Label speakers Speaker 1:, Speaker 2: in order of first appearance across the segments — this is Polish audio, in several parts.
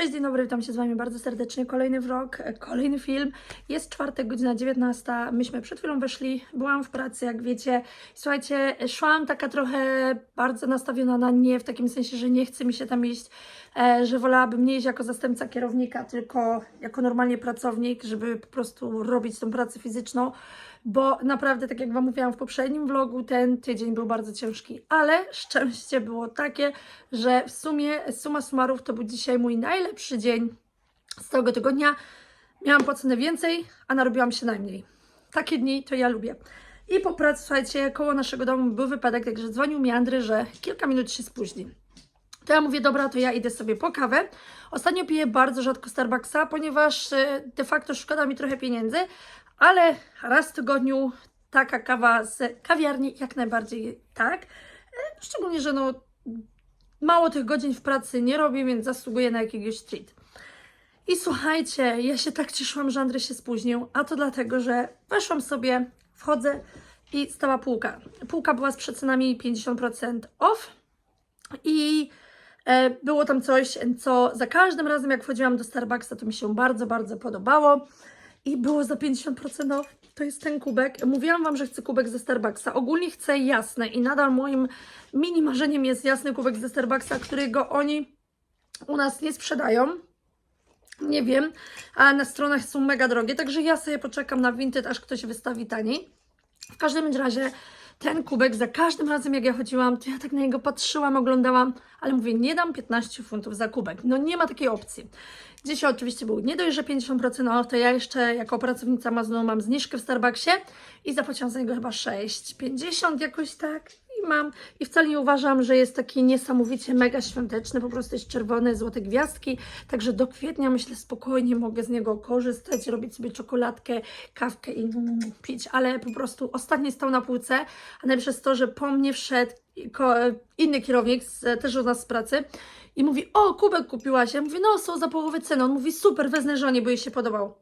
Speaker 1: Cześć, dzień dobry, witam się z Wami bardzo serdecznie. Kolejny vlog, e, kolejny film. Jest czwartek, godzina 19. Myśmy przed chwilą weszli, byłam w pracy, jak wiecie. Słuchajcie, szłam taka trochę bardzo nastawiona na nie, w takim sensie, że nie chce mi się tam iść, e, że wolałabym nie iść jako zastępca kierownika, tylko jako normalnie pracownik, żeby po prostu robić tą pracę fizyczną bo naprawdę, tak jak Wam mówiłam w poprzednim vlogu, ten tydzień był bardzo ciężki, ale szczęście było takie, że w sumie, suma summarów, to był dzisiaj mój najlepszy dzień z całego tygodnia. Miałam płacone więcej, a narobiłam się najmniej. Takie dni to ja lubię. I po pracy, słuchajcie, koło naszego domu był wypadek, także dzwonił mi Andrzej, że kilka minut się spóźni. To ja mówię, dobra, to ja idę sobie po kawę. Ostatnio piję bardzo rzadko Starbucksa, ponieważ e, de facto szkoda mi trochę pieniędzy, ale raz w tygodniu taka kawa z kawiarni jak najbardziej tak. E, Szczególnie, że no mało tych godzin w pracy nie robię, więc zasługuję na jakiegoś treat. I słuchajcie, ja się tak cieszyłam, że Andrzej się spóźnił, a to dlatego, że weszłam sobie, wchodzę i stała półka. Półka była z przecenami 50% off i e, było tam coś, co za każdym razem jak wchodziłam do Starbucksa, to mi się bardzo, bardzo podobało i było za 50% off. To jest ten kubek. Mówiłam Wam, że chcę kubek ze Starbucksa. Ogólnie chcę jasne i nadal moim mini marzeniem jest jasny kubek ze Starbucksa, którego oni u nas nie sprzedają. Nie wiem, a na stronach są mega drogie, także ja sobie poczekam na Vinted, aż ktoś wystawi taniej. W każdym razie ten kubek za każdym razem jak ja chodziłam, to ja tak na niego patrzyłam, oglądałam, ale mówię, nie dam 15 funtów za kubek. No nie ma takiej opcji. Dzisiaj oczywiście był nie dość, że 50% off, to ja jeszcze jako pracownica Amazonu mam zniżkę w Starbucksie i zapłaciłam za niego chyba 6,50 jakoś tak i mam. I wcale nie uważam, że jest taki niesamowicie mega świąteczny, po prostu jest czerwone, złote gwiazdki, także do kwietnia myślę spokojnie mogę z niego korzystać, robić sobie czekoladkę, kawkę i pić, ale po prostu ostatni stał na półce, a najlepsze jest to, że po mnie wszedł inny kierownik, z, też od nas z pracy i mówi, o kubek kupiłaś, ja mówię, no są za połowę ceny, on mówi, super, wezmę żonie, bo jej się podobał.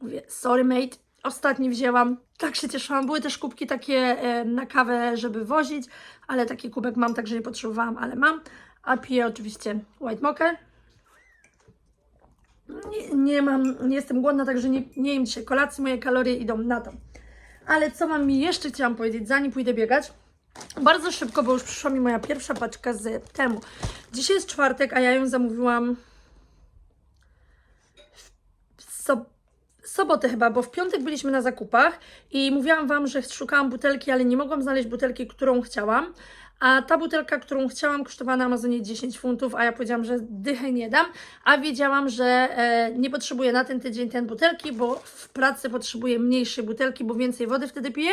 Speaker 1: Mówię, sorry mate, ostatni wzięłam. Tak się cieszyłam. Były też kubki takie e, na kawę, żeby wozić, ale taki kubek mam, także nie potrzebowałam, ale mam. A piję oczywiście white mocha. Nie, nie mam, nie jestem głodna, także nie, nie jem dzisiaj kolacji, moje kalorie idą na to. Ale co mam mi jeszcze chciałam powiedzieć, zanim pójdę biegać? Bardzo szybko, bo już przyszła mi moja pierwsza paczka z temu. Dzisiaj jest czwartek, a ja ją zamówiłam w sob sobotę chyba, bo w piątek byliśmy na zakupach i mówiłam Wam, że szukałam butelki, ale nie mogłam znaleźć butelki, którą chciałam. A ta butelka, którą chciałam, kosztowała na Amazonie 10 funtów, a ja powiedziałam, że dychę nie dam, a wiedziałam, że e, nie potrzebuję na ten tydzień ten butelki, bo w pracy potrzebuję mniejszej butelki, bo więcej wody wtedy piję,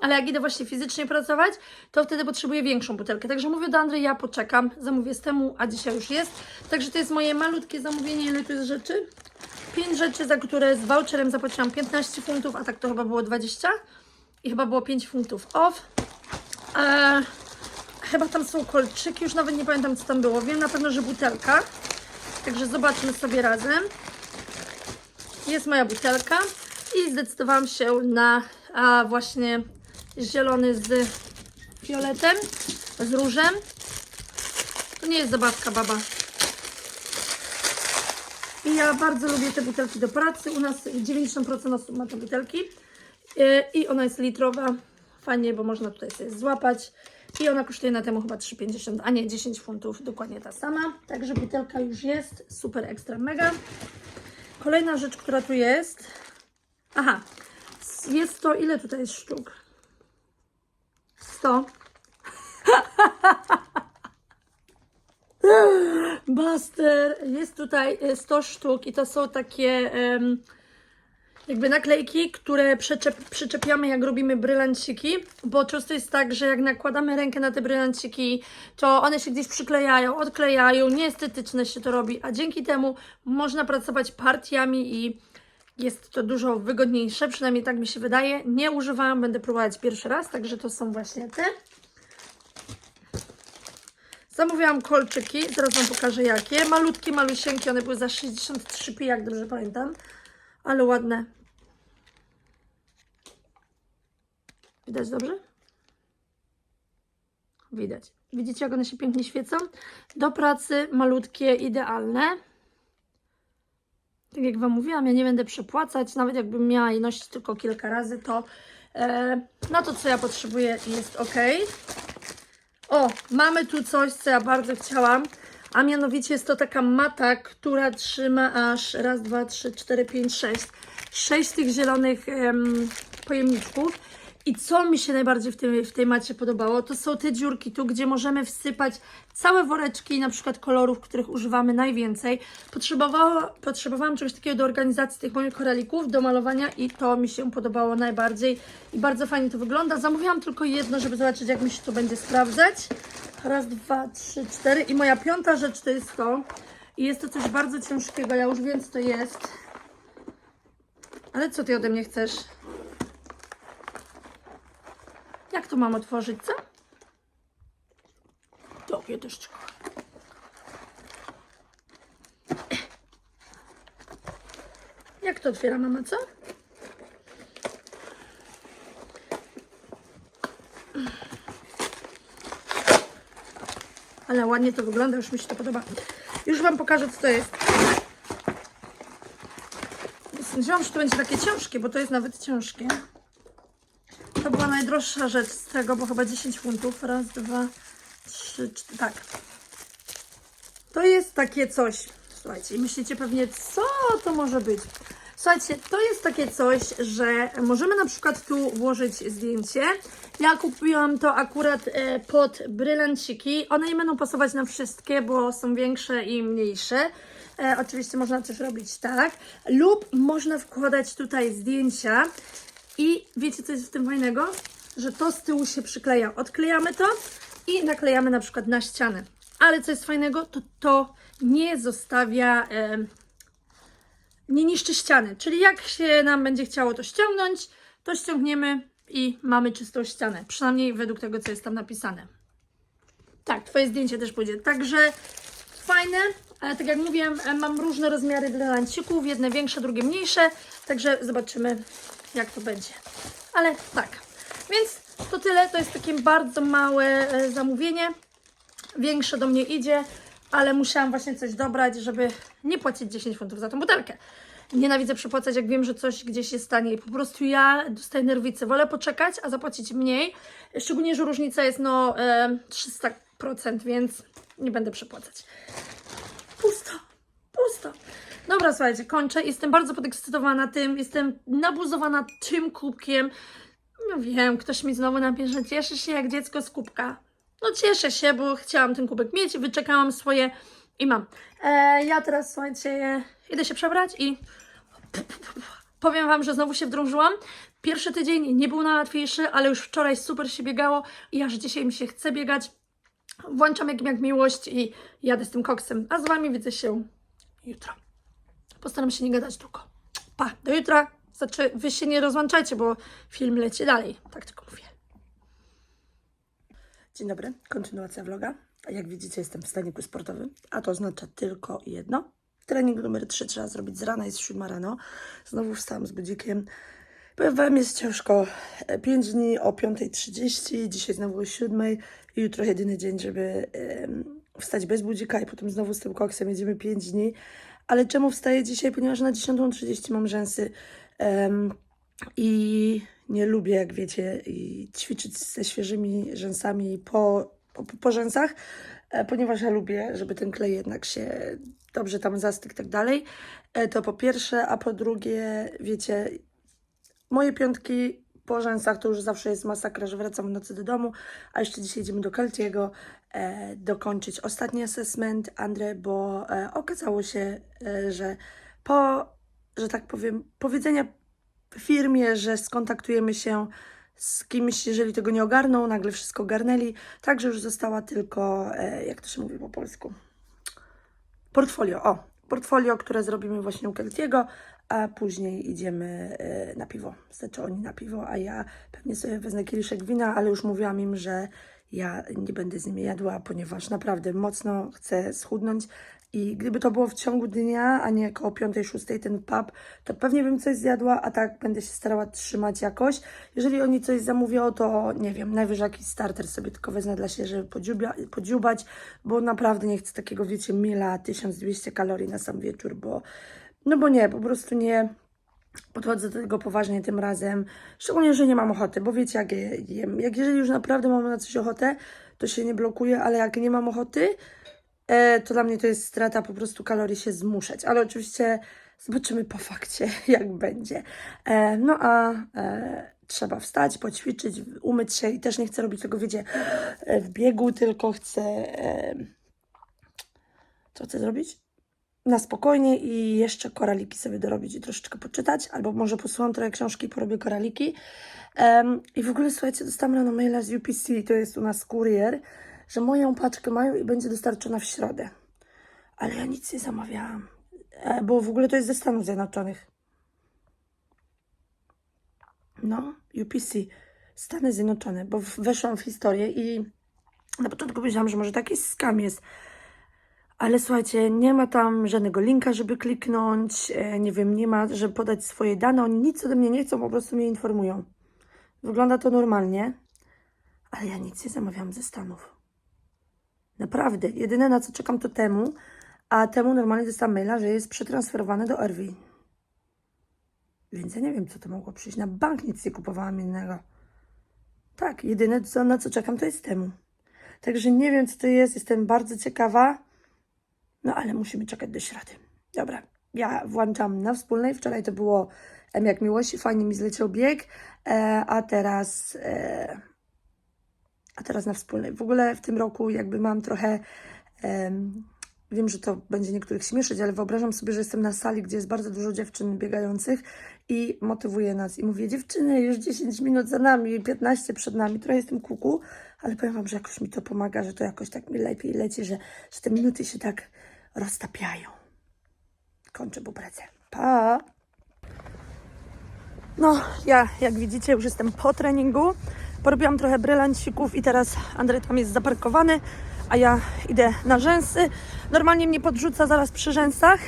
Speaker 1: ale jak idę właśnie fizycznie pracować, to wtedy potrzebuję większą butelkę. Także mówię do Andrzeja, ja poczekam, zamówię z temu, a dzisiaj już jest. Także to jest moje malutkie zamówienie, ile tu jest rzeczy? 5 rzeczy, za które z voucherem zapłaciłam 15 funtów, a tak to chyba było 20 i chyba było 5 funtów off. Eee, chyba tam są kolczyki, już nawet nie pamiętam co tam było. Wiem na pewno, że butelka. Także zobaczmy sobie razem. Jest moja butelka i zdecydowałam się na a, właśnie zielony z fioletem, z różem. To nie jest zabawka baba. I ja bardzo lubię te butelki do pracy. U nas 90% osób ma te butelki. Yy, I ona jest litrowa. Fajnie, bo można tutaj sobie złapać. I ona kosztuje na temu chyba 3,50, a nie 10 funtów. Dokładnie ta sama. Także butelka już jest. Super, ekstra, mega. Kolejna rzecz, która tu jest. Aha. Jest to, ile tutaj jest sztuk? 100. Buster, jest tutaj e, 100 sztuk i to są takie jakby naklejki, które przyczep, przyczepiamy jak robimy brylanciki, bo często jest tak, że jak nakładamy rękę na te brylanciki, to one się gdzieś przyklejają, odklejają, nieestetyczne się to robi, a dzięki temu można pracować partiami i jest to dużo wygodniejsze, przynajmniej tak mi się wydaje. Nie używałam, będę próbować pierwszy raz, także to są właśnie te. Zamówiłam kolczyki, zaraz Wam pokażę jakie. Malutkie, malusieńkie, one były za 63p, jak dobrze pamiętam. Ale ładne. Widać dobrze? Widać. Widzicie, jak one się pięknie świecą? Do pracy malutkie, idealne. Tak jak Wam mówiłam, ja nie będę przepłacać, nawet jakbym miała je nosić tylko kilka razy, to e, na to, co ja potrzebuję, jest ok. O, mamy tu coś, co ja bardzo chciałam, a mianowicie jest to taka mata, która trzyma aż raz, dwa, trzy, cztery, pięć, sześć. Sześć tych zielonych em, pojemniczków. I co mi się najbardziej w, tym, w tej macie podobało, to są te dziurki tu, gdzie możemy wsypać całe woreczki, na przykład kolorów, których używamy najwięcej. Potrzebowała, potrzebowałam czegoś takiego do organizacji tych moich koralików, do malowania i to mi się podobało najbardziej. I bardzo fajnie to wygląda. Zamówiłam tylko jedno, żeby zobaczyć, jak mi się to będzie sprawdzać. Raz, dwa, trzy, cztery. I moja piąta rzecz to jest to. I jest to coś bardzo ciężkiego, ja już wiem, co to jest. Ale co ty ode mnie chcesz? To mam otworzyć, co? Tobie też. Jak to otwiera mama, co? Ale ładnie to wygląda, już mi się to podoba. Już Wam pokażę, co to jest. Sądziłam, że to będzie takie ciężkie, bo to jest nawet ciężkie. Najdroższa rzecz z tego, bo chyba 10 funtów. Raz, dwa, trzy, cztery. Tak. To jest takie coś. Słuchajcie, myślicie pewnie, co to może być? Słuchajcie, to jest takie coś, że możemy na przykład tu włożyć zdjęcie. Ja kupiłam to akurat e, pod brylanciki. One nie będą pasować na wszystkie, bo są większe i mniejsze. E, oczywiście można też robić tak. Lub można wkładać tutaj zdjęcia. I wiecie, co jest w tym fajnego? Że to z tyłu się przykleja. Odklejamy to i naklejamy na przykład na ścianę. Ale co jest fajnego, to to nie zostawia, e, nie niszczy ściany. Czyli jak się nam będzie chciało to ściągnąć, to ściągniemy i mamy czystą ścianę. Przynajmniej według tego, co jest tam napisane. Tak, Twoje zdjęcie też pójdzie. Także fajne. Ale tak jak mówiłem, e, mam różne rozmiary dla lancików. Jedne większe, drugie mniejsze. Także zobaczymy, jak to będzie. Ale tak. Więc to tyle. To jest takie bardzo małe e, zamówienie. Większe do mnie idzie, ale musiałam właśnie coś dobrać, żeby nie płacić 10 funtów za tą butelkę. Nienawidzę przepłacać, jak wiem, że coś gdzieś jest taniej. Po prostu ja dostaję nerwicy. Wolę poczekać, a zapłacić mniej. Szczególnie, że różnica jest no e, 300%, więc nie będę przepłacać. Pusto, pusto. Dobra, słuchajcie, kończę. Jestem bardzo podekscytowana tym. Jestem nabuzowana tym kubkiem. No wiem, ktoś mi znowu napisze, cieszy się jak dziecko z kubka. No cieszę się, bo chciałam ten kubek mieć, wyczekałam swoje i mam. E, ja teraz, słuchajcie, idę się przebrać i powiem Wam, że znowu się wdrążyłam. Pierwszy tydzień nie był najłatwiejszy, ale już wczoraj super się biegało i aż dzisiaj mi się chce biegać. Włączam jak, jak miłość i jadę z tym koksem. A z Wami widzę się jutro. Postaram się nie gadać długo. Pa, do jutra. Znaczy, Wy się nie rozłączajcie, bo film leci dalej. Tak tylko mówię.
Speaker 2: Dzień dobry, kontynuacja vloga. Jak widzicie, jestem w staniku sportowym, a to oznacza tylko jedno. Trening numer 3 trzeba zrobić z rana, jest 7 rano. Znowu wstałam z budzikiem. Powiem Wam, jest ciężko. 5 dni o 5.30, dzisiaj znowu o 7 i jutro jedyny dzień, żeby wstać bez budzika i potem znowu z tym koksem jedziemy 5 dni. Ale czemu wstaję dzisiaj? Ponieważ na 10.30 mam rzęsy em, i nie lubię, jak wiecie, ćwiczyć ze świeżymi rzęsami po, po, po rzęsach, e, ponieważ ja lubię, żeby ten klej jednak się dobrze tam zastygł i tak dalej. E, To po pierwsze, a po drugie, wiecie, moje piątki po rzęsach to już zawsze jest masakra, że wracam w nocy do domu, a jeszcze dzisiaj idziemy do Keltiego e, dokończyć ostatni assessment Andre, bo e, okazało się, e, że po, że tak powiem, powiedzenia firmie, że skontaktujemy się z kimś, jeżeli tego nie ogarną, nagle wszystko ogarnęli, także już została tylko, e, jak to się mówi po polsku, portfolio, o, portfolio, które zrobimy właśnie u Keltiego, a później idziemy e, na piwo. Znaczy oni na piwo, a ja pewnie sobie wezmę kieliszek wina, ale już mówiłam im, że ja nie będę z nimi jadła, ponieważ naprawdę mocno chcę schudnąć i gdyby to było w ciągu dnia, a nie koło 5-6 ten pub, to pewnie bym coś zjadła, a tak będę się starała trzymać jakoś. Jeżeli oni coś zamówią, to nie wiem, najwyżej jakiś starter sobie tylko wezmę dla siebie, żeby podziubać, bo naprawdę nie chcę takiego, wiecie, mila 1200 kalorii na sam wieczór, bo No bo nie, po prostu nie podchodzę do tego poważnie tym razem. Szczególnie, że nie mam ochoty, bo wiecie, jak je- jem. Jak jeżeli już naprawdę mam na coś ochotę, to się nie blokuję, ale jak nie mam ochoty, e, to dla mnie to jest strata po prostu kalorii się zmuszać. Ale oczywiście zobaczymy po fakcie, jak będzie. E, no a e, trzeba wstać, poćwiczyć, umyć się i też nie chcę robić tego, wiecie, w biegu, tylko chcę. Co chcę zrobić? Na spokojnie i jeszcze koraliki sobie dorobić i troszeczkę poczytać, albo może posłucham trochę książki i porobię koraliki. Em, I w ogóle słuchajcie, dostałam rano maila z UPC, to jest u nas kurier, że moją paczkę mają i będzie dostarczona w środę. Ale ja nic nie zamawiałam, e, bo w ogóle to jest ze Stanów Zjednoczonych. No, UPC, Stany Zjednoczone, bo weszłam w historię i na początku myślałam, że może taki skam jest. Ale słuchajcie, nie ma tam żadnego linka, żeby kliknąć, e, nie wiem, nie ma, żeby podać swoje dane, oni nic ode mnie nie chcą, po prostu mnie informują. Wygląda to normalnie, ale ja nic nie zamawiałam ze Stanów. Naprawdę, jedyne na co czekam to temu, a temu normalnie dostałam maila, że jest przetransferowane do Erwin. Więc ja nie wiem, co to mogło przyjść. Na bank nic nie kupowałam innego. Tak, jedyne na co czekam to jest temu. Także nie wiem, co to jest, jestem bardzo ciekawa. No ale musimy czekać do środy. Dobra, ja włączam na wspólnej. Wczoraj to było em, jak miłości, fajnie mi zleciał bieg, e, a teraz e, a teraz na wspólnej. W ogóle w tym roku jakby mam trochę em, wiem, że to będzie niektórych śmieszyć, ale wyobrażam sobie, że jestem na sali, gdzie jest bardzo dużo dziewczyn biegających i motywuję nas i mówię, dziewczyny, już 10 minut za nami, 15 przed nami, trochę jestem kuku, ale powiem Wam, że jakoś mi to pomaga, że to jakoś tak mi lepiej leci, że, że te minuty się tak roztapiają. Kończę bubrecę. Pa! No, ja jak widzicie już jestem po treningu. Porobiłam trochę brylancików i teraz Andrzej tam jest zaparkowany, a ja idę na rzęsy. Normalnie mnie podrzuca zaraz przy rzęsach,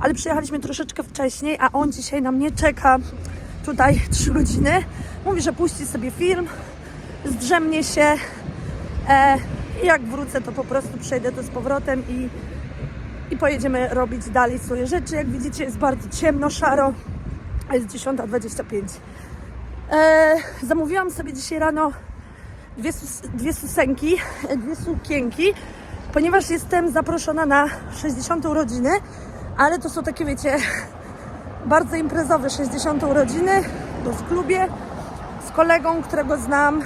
Speaker 2: ale przyjechaliśmy troszeczkę wcześniej, a on dzisiaj na mnie czeka tutaj 3 godziny. Mówi, że puści sobie film, zdrzemnie się e, i jak wrócę, to po prostu przejdę to z powrotem i, i pojedziemy robić dalej swoje rzeczy. Jak widzicie jest bardzo ciemno, szaro, a jest 10.25. E, zamówiłam sobie dzisiaj rano dwie, sus, dwie susenki, dwie sukienki, ponieważ jestem zaproszona na 60 urodziny, ale to są takie, wiecie, bardzo imprezowe 60 urodziny, bo w klubie z kolegą, którego znam.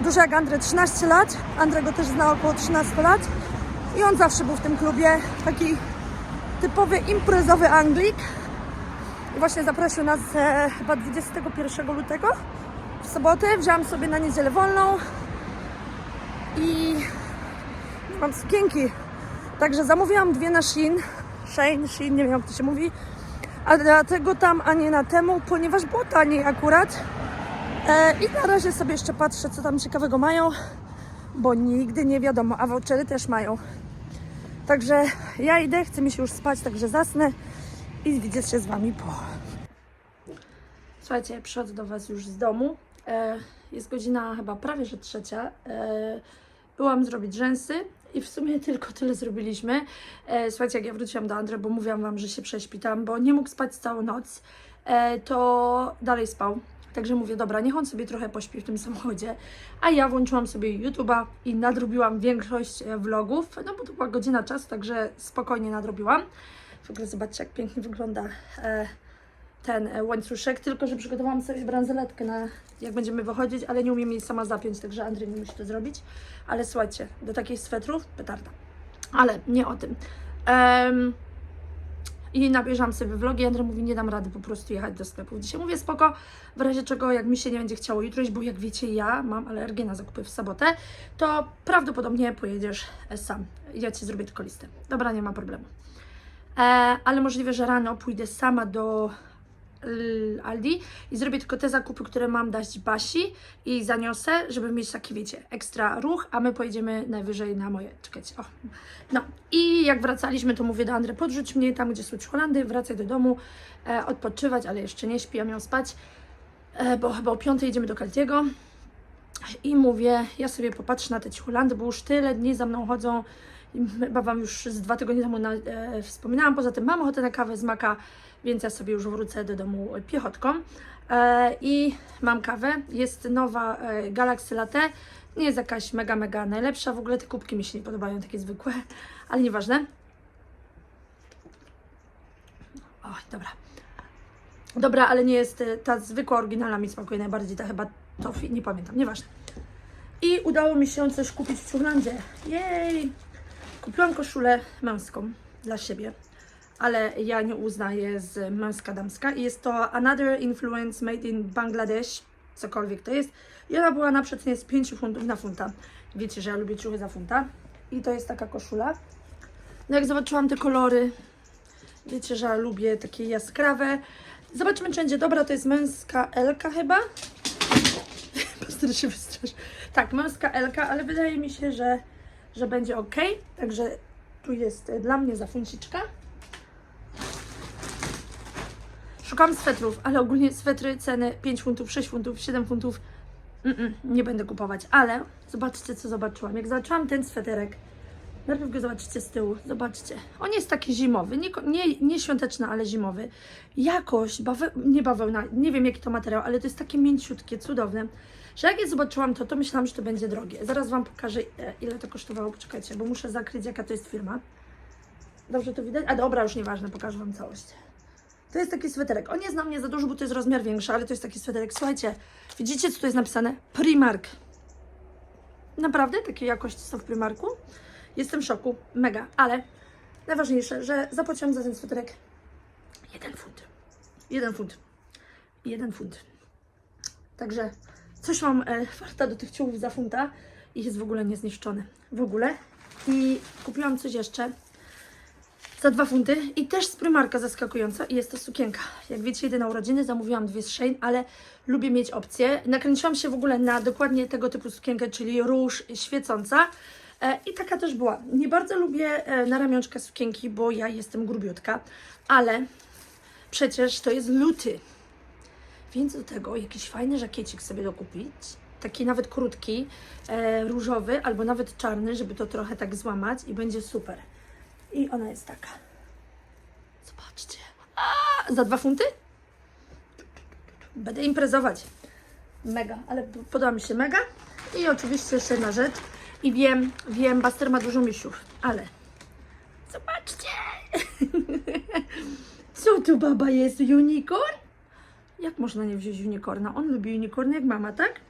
Speaker 2: Duży jak Andrzej, 13 lat. Andrzej go też zna około 13 lat. I on zawsze był w tym klubie, taki typowy imprezowy Anglik. I właśnie zaprosił nas e, chyba 21 lutego w sobotę. Wziąłam sobie na niedzielę wolną i mam sukienki. Także zamówiłam dwie na Shein. Shein, Shein, nie wiem jak to się mówi. A dlatego tam, a nie na temu, ponieważ było taniej akurat. E, I na razie sobie jeszcze patrzę, co tam ciekawego mają, bo nigdy nie wiadomo, a vouchery też mają. Także ja idę, chce mi się już spać, także zasnę i widzę się z Wami po. Słuchajcie, przychodzę do Was już z domu. E, jest godzina chyba prawie, że trzecia. E, byłam zrobić rzęsy i w sumie tylko tyle zrobiliśmy. Słuchajcie, jak ja wróciłam do Andrze, bo mówiłam Wam, że się prześpitam, bo nie mógł spać całą noc, to dalej spał. Także mówię, dobra, niech on sobie trochę pośpi w tym samochodzie. A ja włączyłam sobie YouTube'a i nadrobiłam większość e, vlogów. No bo to była godzina czasu, także spokojnie nadrobiłam. W ogóle zobaczcie, jak pięknie wygląda e, ten e, łańcuszek. Tylko, że przygotowałam sobie bransoletkę na jak będziemy wychodzić, ale nie umiem jej sama zapiąć, także Andrzej mi musi to zrobić. Ale słuchajcie, do takich swetrów petarda. Ale nie o tym. Em, i nabierzam sobie vlogi. Andrzej mówi, nie dam rady po prostu jechać do sklepu. Dzisiaj mówię, spoko, w razie czego, jak mi się nie będzie chciało jutro bo jak wiecie, ja mam alergię na zakupy w sobotę, to prawdopodobnie pojedziesz e, sam. Ja Ci zrobię tylko listę. Dobra, nie ma problemu. E, ale możliwe, że rano pójdę sama do Aldi i zrobię tylko te zakupy, które mam dać Basi i zaniosę, żeby mieć taki, wiecie, ekstra ruch, a my pojedziemy najwyżej na moje, czekajcie, o. No i jak wracaliśmy, to mówię do Andry, podrzuć mnie tam, gdzie są Holandy, wracaj do domu, e, odpoczywać, ale jeszcze nie śpi, ja miał spać, e, bo chyba o piątej jedziemy do Kaltiego. I mówię, ja sobie popatrzę na te Holandy, bo już tyle dni za mną chodzą
Speaker 1: Chyba Wam już z dwa tygodnie temu na, e, wspominałam. Poza tym mam ochotę na kawę z maka, więc ja sobie już wrócę do domu piechotką. E, I mam kawę. Jest nowa e, Galaxy Latte. Nie jest jakaś mega, mega najlepsza. W ogóle te kubki mi się nie podobają, takie zwykłe, ale nieważne. Oj, dobra. Dobra, ale nie jest e, ta zwykła, oryginalna mi smakuje najbardziej, ta chyba tofi, nie pamiętam, nieważne. I udało mi się coś kupić w Surlandzie. Jej! Kupiłam koszulę męską dla siebie, ale ja nie uznaję z męska damska. Jest to Another Influence Made in Bangladesh, cokolwiek to jest. I ona była na przecenie z 5 funtów na funta. Wiecie, że ja lubię ciuchy za funta. I to jest taka koszula. No jak zobaczyłam te kolory, wiecie, że ja lubię takie jaskrawe. Zobaczymy, czy będzie dobra. To jest męska Elka chyba. Pastor się wystraszy. Tak, męska Elka, ale wydaje mi się, że, że będzie ok. Także tu jest dla mnie za funciczka. Szukam swetrów, ale ogólnie swetry ceny 5 funtów, 6 funtów, 7 funtów. Mm-mm, nie będę kupować, ale zobaczcie, co zobaczyłam. Jak zobaczyłam ten sweterek, najpierw go zobaczycie z tyłu. Zobaczcie. On jest taki zimowy, nie, nie, nie świąteczny, ale zimowy. Jakość, nie bawełna, nie wiem jaki to materiał, ale to jest takie mięciutkie, cudowne, że jak je zobaczyłam to, to myślałam, że to będzie drogie. Zaraz Wam pokażę, e, ile to kosztowało. Poczekajcie, bo muszę zakryć, jaka to jest firma. Dobrze to widać? A dobra, już nieważne, pokażę Wam całość. To jest taki sweterek. On jest na mnie za duży, bo to jest rozmiar większy, ale to jest taki sweterek. Słuchajcie, widzicie, co tu jest napisane? Primark. Naprawdę? Takiej jakości są w Primarku? Jestem w szoku. Mega. Ale najważniejsze, że zapłaciłam za ten sweterek jeden funt. Jeden funt. Jeden funt. Także coś mam e, farta do tych ciuchów za funta i jest w ogóle niezniszczony. W ogóle. I kupiłam coś jeszcze za dwa funty i też z Primarka zaskakująco i jest to sukienka. Jak wiecie, idę na urodziny, zamówiłam dwie z Shein, ale lubię mieć opcje. Nakręciłam się w ogóle na dokładnie tego typu sukienkę, czyli róż świecąca. E, I taka też była. Nie bardzo lubię e, na ramionczka sukienki, bo ja jestem grubiutka, ale przecież to jest luty. Więc do tego jakiś fajny żakiecik sobie dokupić. Taki nawet krótki, e, różowy albo nawet czarny, żeby to trochę tak złamać i będzie super. I ona jest taka. Zobaczcie. A, za dwa funty? Będę imprezować. Mega, ale podoba mi się mega. I oczywiście jeszcze jedna rzecz. I wiem, wiem, Baster ma dużo misiów, ale zobaczcie. Co tu baba jest? Unicorn? Jak można nie wziąć unicorna? On lubi unicorn jak mama, tak?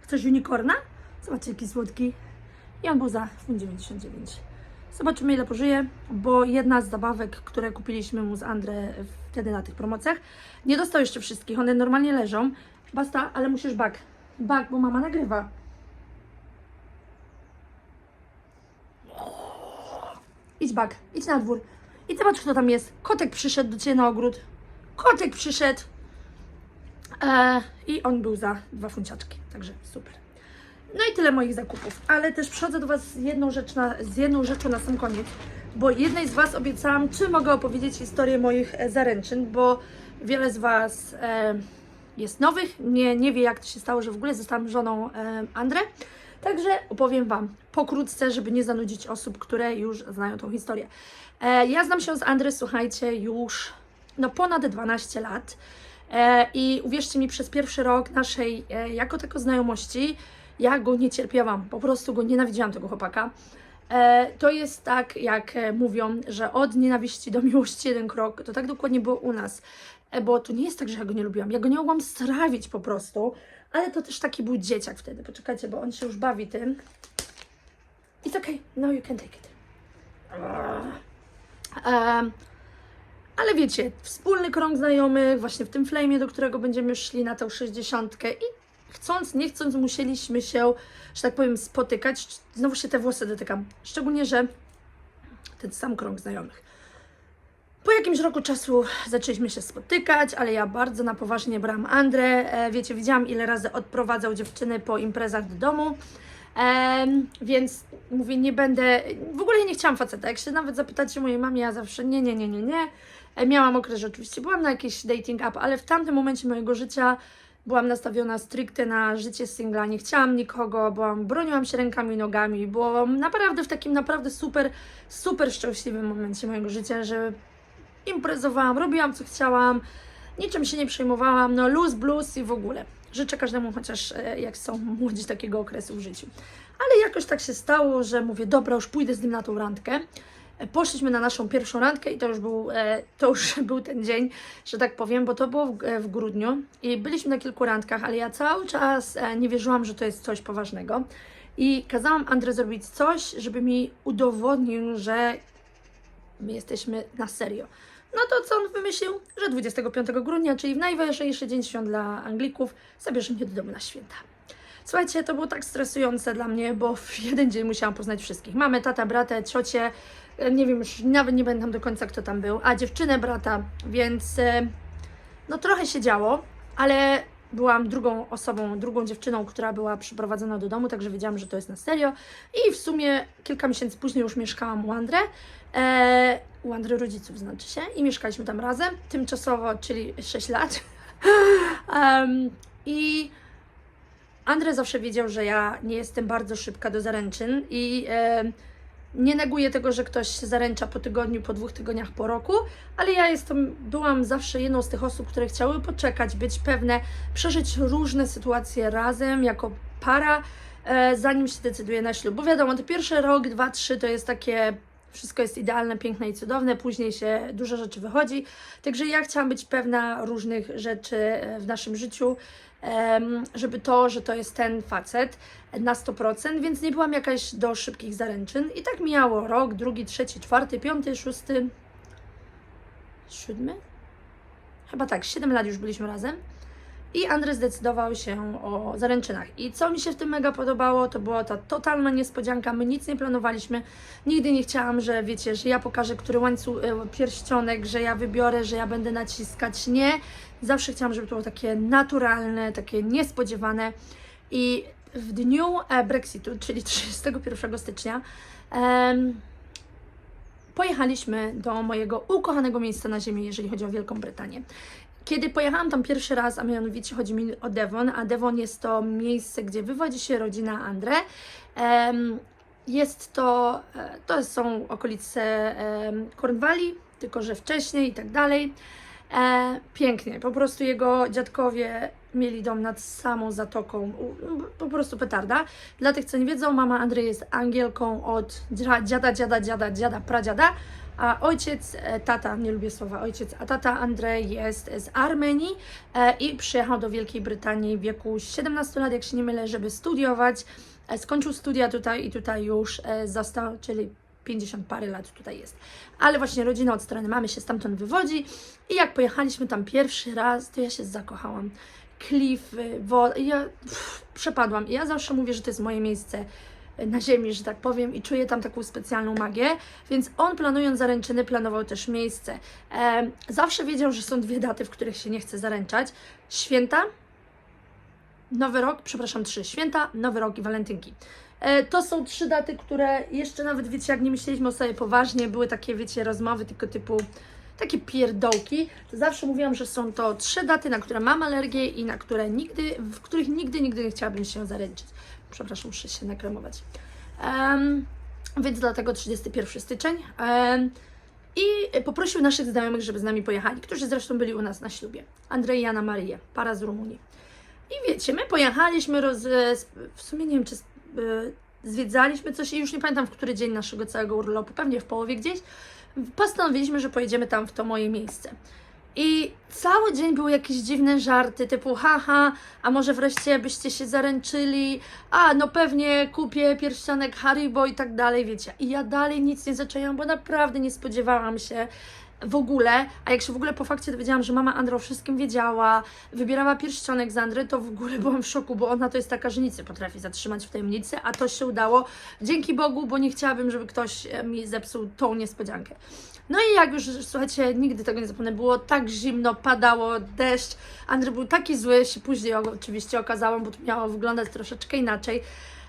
Speaker 1: Chcesz unicorna? Zobaczcie, jaki słodki. I on był za 99. Zobaczymy, ile pożyje, bo jedna z zabawek, które kupiliśmy mu z Andre wtedy na tych promocjach, nie dostał jeszcze wszystkich. One normalnie leżą. Basta, ale musisz bak. Bak, bo mama nagrywa. Idź bak, idź na dwór. I zobacz, kto tam jest. Kotek przyszedł do Ciebie na ogród. Kotek przyszedł. E, I on był za dwa funciaczki, także super. No i tyle moich zakupów. Ale też przychodzę do Was z jedną, rzecz na, z jedną rzeczą na sam koniec, bo jednej z Was obiecałam, czy mogę opowiedzieć historię moich e, zaręczyn, bo wiele z Was e, jest nowych, nie, nie wie jak to się stało, że w ogóle zostałam żoną e, Andre. Także opowiem Wam pokrótce, żeby nie zanudzić osób, które już znają tą historię. E, ja znam się z Andre, słuchajcie, już no ponad 12 lat. E, I uwierzcie mi, przez pierwszy rok naszej e, jako tako znajomości ja go nie cierpiałam, po prostu go nienawidziłam tego chłopaka. E, to jest tak, jak e, mówią, że od nienawiści do miłości jeden krok, to tak dokładnie było u nas. E, bo to nie jest tak, że ja go nie lubiłam, ja go nie mogłam strawić po prostu, ale to też taki był dzieciak wtedy. Poczekajcie, bo on się już bawi tym. It's okay, now you can take it. Em, ale wiecie, wspólny krąg znajomych, właśnie w tym flamie, do którego będziemy szli na tą 60 i chcąc, nie chcąc, musieliśmy się, że tak powiem, spotykać. Znowu się te włosy dotykam. Szczególnie, że ten sam krąg znajomych. Po jakimś roku czasu zaczęliśmy się spotykać, ale ja bardzo na poważnie brałam Andrę. E, wiecie, widziałam ile razy odprowadzał dziewczyny po imprezach do domu. Em, więc mówię, nie będę. W ogóle nie chciałam faceta. Jak się nawet zapytacie mojej mamie, ja zawsze nie, nie, nie, nie, nie. E, Miałam okres, że oczywiście byłam na jakiś dating app, ale w tamtym momencie mojego życia byłam nastawiona stricte na życie singla, nie chciałam nikogo, byłam, broniłam się rękami i nogami, byłam naprawdę w takim naprawdę super, super szczęśliwym momencie mojego życia, że imprezowałam, robiłam co chciałam, niczym się nie przejmowałam, no luz, blues i w ogóle. Życzę każdemu chociaż e, jak są młodzi takiego okresu w życiu. Ale jakoś tak się stało, że mówię, dobra, już pójdę z nim na tą randkę. E, Poszliśmy na naszą pierwszą randkę i to już był, e, to już był ten dzień, że tak powiem, bo to było w, w grudniu i byliśmy na kilku randkach, ale ja cały czas nie wierzyłam, że to jest coś poważnego. I kazałam Andrze zrobić coś, żeby mi udowodnił, że my jesteśmy na serio. No to co on wymyślił? Że 25 grudnia, czyli w najważniejszy dzień świąt dla Anglików, zabierze mnie do domu na święta. Słuchajcie, to było tak stresujące dla mnie, bo w jeden dzień musiałam poznać wszystkich. Mamy tata, bratę, ciocię, e, nie wiem, już nawet nie pamiętam do końca kto tam był, a dziewczynę brata, więc e, no trochę się działo, ale byłam drugą osobą, drugą dziewczyną, która była przyprowadzona do domu, także wiedziałam, że to jest na serio. I w sumie kilka miesięcy później już mieszkałam u Andrę, e, u Andry rodziców znaczy się, i mieszkaliśmy tam razem, tymczasowo, czyli 6 lat. Em, I Andrzej zawsze wiedział, że ja nie jestem bardzo szybka do zaręczyn i e, nie neguję tego, że ktoś się zaręcza po tygodniu, po dwóch tygodniach, po roku, ale ja jestem, byłam zawsze jedną z tych osób, które chciały poczekać, być pewne, przeżyć różne sytuacje razem, jako para, e, zanim się decyduje na ślub. Bo wiadomo, te pierwsze rok, dwa, trzy to jest takie wszystko jest idealne, piękne i cudowne, później się dużo rzeczy wychodzi. Także ja chciałam być pewna różnych rzeczy e, w naszym życiu, żeby to, że to jest ten facet na 100%, więc nie byłam jakaś do szybkich zaręczyn. I tak mijało rok, drugi, trzeci, czwarty, piąty, szósty, siódmy? Chyba tak, 7 lat już byliśmy razem. I Andrzej zdecydował się o zaręczynach. I co mi się w tym mega podobało, to była ta totalna niespodzianka. My nic nie planowaliśmy. Nigdy nie chciałam, że wiecie, że ja pokażę, który łańcuch, e, pierścionek, że ja wybiorę, że ja będę naciskać. Nie. Zawsze chciałam, żeby to było takie naturalne, takie niespodziewane. I w dniu e, Brexitu, czyli 31 stycznia, pojechaliśmy do mojego ukochanego miejsca na ziemi, jeżeli chodzi o Wielką Brytanię. Kiedy pojechałam tam pierwszy raz, a mianowicie chodzi mi o Devon, a Devon jest to miejsce, gdzie wywodzi się rodzina Andre. Jest to, e, to są okolice em, Cornwalli, tylko że wcześniej i tak dalej. E, pięknie, po prostu jego dziadkowie mieli dom nad samą zatoką, po prostu petarda. Dla tych, co nie wiedzą, mama Andrzej jest Angielką od dzia- dziada, dziada, dziada, dziada, pradziada, a ojciec, e, tata, nie lubię słowa ojciec, a tata Andrzej jest z Armenii e, i przyjechał do Wielkiej Brytanii w wieku 17 lat, jak się nie mylę, żeby studiować. E, skończył studia tutaj i tutaj już został, czyli 50 parę lat tutaj jest. Ale właśnie rodzina od strony mamy się stamtąd wywodzi i jak pojechaliśmy tam pierwszy raz, to ja się zakochałam. Klify, woda, ja pff, przepadłam. I ja zawsze mówię, że to jest moje miejsce na ziemi, że tak powiem, i czuję tam taką specjalną magię, więc on planując zaręczyny, planował też miejsce. Em, zawsze wiedział, że są dwie daty, w których się nie chce zaręczać. Święta, Nowy Rok, przepraszam, trzy. Święta, Nowy Rok i Walentynki. E, to są trzy daty, które jeszcze nawet, wiecie, jak nie myśleliśmy o sobie poważnie, były takie, wiecie, rozmowy tylko typu takie pierdołki, zawsze mówiłam, że są to trzy daty, na które mam alergię i na które nigdy, w których nigdy, nigdy nie chciałabym się zaręczyć. Przepraszam, muszę się nakremować. Em, więc dlatego 31 styczeń. Em, I poprosił naszych znajomych, żeby z nami pojechali, którzy zresztą byli u nas na ślubie. Andrzej i Anna Maria, para z Rumunii. I wiecie, my pojechaliśmy, roz, w sumie nie wiem, czy e, zwiedzaliśmy coś i już nie pamiętam, w który dzień naszego całego urlopu, pewnie w połowie gdzieś, postanowiliśmy, że pojedziemy tam w to moje miejsce. I cały dzień były jakieś dziwne żarty, typu haha, a może wreszcie byście się zaręczyli, a no pewnie kupię pierścionek Haribo i tak dalej, wiecie. I ja dalej nic nie zaczęłam, bo naprawdę nie spodziewałam się w ogóle, a jak się w ogóle po fakcie dowiedziałam, że mama Andro o wszystkim wiedziała, wybierała pierścionek z Andry, to w ogóle byłam w szoku, bo ona to jest taka, że nic nie potrafi zatrzymać w tajemnicy, a to się udało. Dzięki Bogu, bo nie chciałabym, żeby ktoś e, mi zepsuł tą niespodziankę. No i jak już, słuchajcie, nigdy tego nie zapomnę, było tak zimno, padało, deszcz, Andrzej był taki zły, się później oczywiście okazało, bo to miało wyglądać troszeczkę inaczej.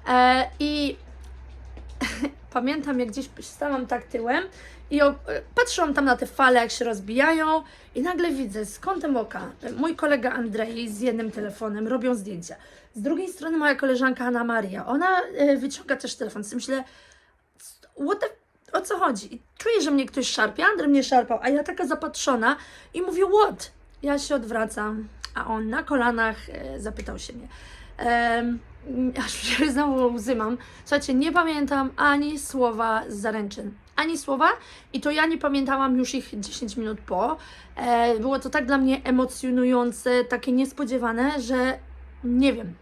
Speaker 1: E, I pamiętam jak gdzieś stałam tak tyłem i o, patrzyłam tam na te fale, jak się rozbijają i nagle widzę z kątem oka mój kolega Andrzej z jednym telefonem robią zdjęcia. Z drugiej strony moja koleżanka Anna Maria. Ona e, wyciąga też telefon. Z tym myślę, what the, o co chodzi? I czuję, że mnie ktoś szarpie. Andrzej mnie szarpał, a ja taka zapatrzona i mówię, what? Ja się odwracam, a on na kolanach e, zapytał się mnie. Aż się znowu łzy mam. Słuchajcie, nie pamiętam ani słowa z zaręczyn. Ani słowa i to ja nie pamiętałam już ich 10 minut po. E, było to tak dla mnie emocjonujące, takie niespodziewane, że nie wiem.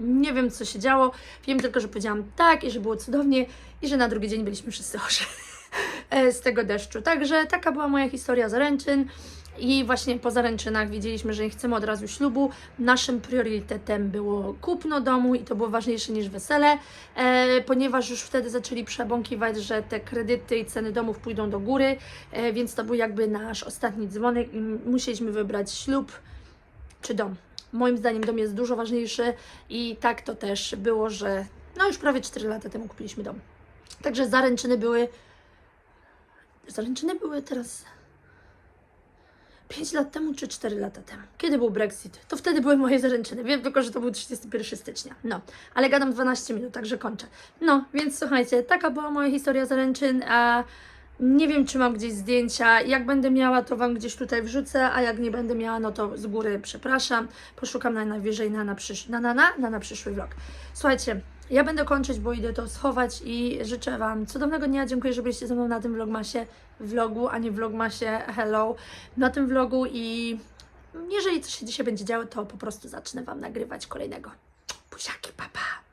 Speaker 1: Nie wiem, co się działo. Wiem tylko, że powiedziałam tak i że było cudownie i że na drugi dzień byliśmy wszyscy chorzy e, z tego deszczu. Także taka była moja historia zaręczyn. I właśnie po zaręczynach wiedzieliśmy, że nie chcemy od razu ślubu. Naszym priorytetem było kupno domu i to było ważniejsze niż wesele, e, ponieważ już wtedy zaczęli przebąkiwać, że te kredyty i ceny domów pójdą do góry, e, więc to był jakby nasz ostatni dzwonek i musieliśmy wybrać ślub czy dom. Moim zdaniem dom jest dużo ważniejszy i tak to też było, że no już prawie 4 lata temu kupiliśmy dom. Także zaręczyny były. Zaręczyny były teraz 5 lat temu czy 4 lata temu. Kiedy był Brexit? To wtedy były moje zaręczyny. Wiem tylko, że to był 31 stycznia. No, ale gadam 12 minut, także kończę. No, więc słuchajcie, taka była moja historia zaręczyn. A nie wiem, czy mam gdzieś zdjęcia. Jak będę miała, to Wam gdzieś tutaj wrzucę, a jak nie będę miała, no to z góry przepraszam. Poszukam na najwyżej na, na, przysz- na, na, na, na, na przyszły vlog. Słuchajcie, ja będę kończyć, bo idę to schować i życzę Wam cudownego dnia. Dziękuję, że byliście ze mną na tym vlogmasie, vlogu, a nie vlogmasie hello, na tym vlogu i jeżeli coś się dzisiaj będzie działo, to po prostu zacznę Wam nagrywać kolejnego. Buziaki, papa! Pa.